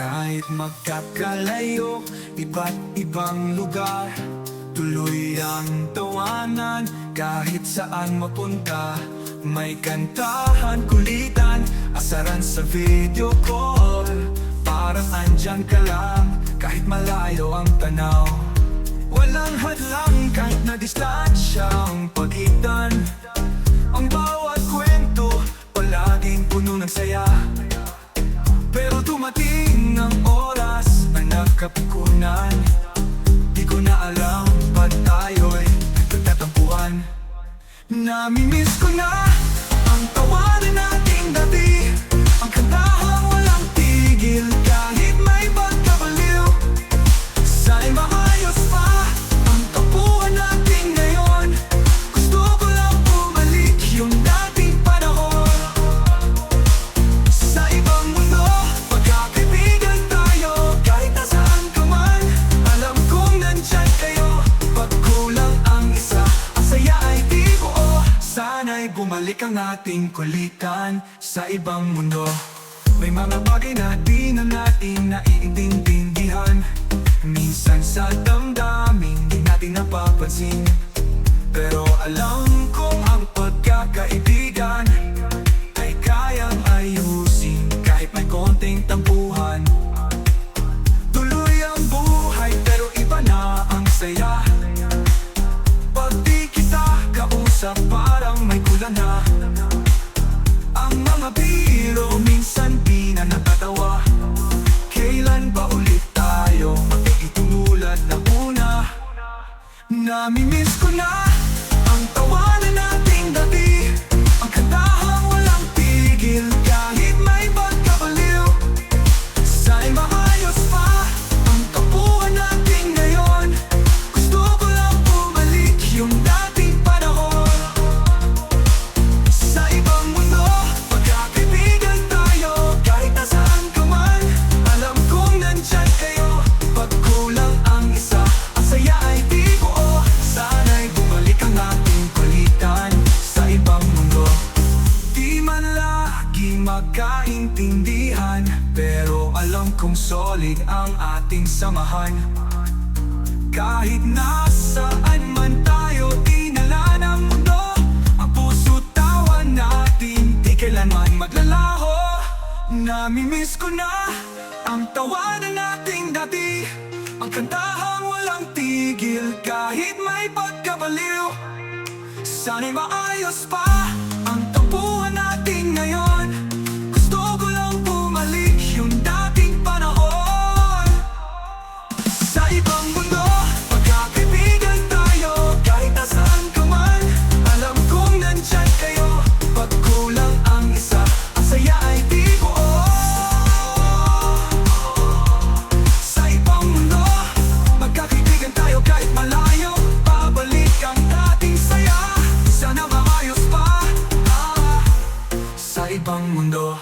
Kahit magkakalayo, iba't ibang lugar Tuloy ang tawanan. Kahit saan mapunta May kantahan, kulitan, asaran sa video call. Parang andyan ka lang kahit malayo ang tanaw. Walang hadlang kahit na distansya ang pagitan. Ang bawat nagkapikunan Di ko na alam ba't tayo'y nagtatampuhan. Namimiss ko na ang tawanan nating dati. Ang kantahang walang tigil kahit bumalik ang ating kulitan sa ibang mundo. May mga bagay na di na natin naiintindihan. Minsan sa damdamin, di natin napapansin. Pero alam kong ang pagkakaibigan ay kayang ayusin kahit may konting tampuhan. Tuloy ang buhay pero iba na ang saya. Pag di kita kausap parang Namimiss ko na ang tawanan nating dati magkaintindihan Pero alam kong solid ang ating samahan. Kahit nasaan man tayo Dinala ng mundo. Ang puso't tawa natin Di kailanman maglalaho. Namimiss ko na Ang tawanan nating dati. Ang kantahang walang tigil Kahit may pagkabaliw. Sana'y maayos pa ang tampuhan natin ngayon ibang mundo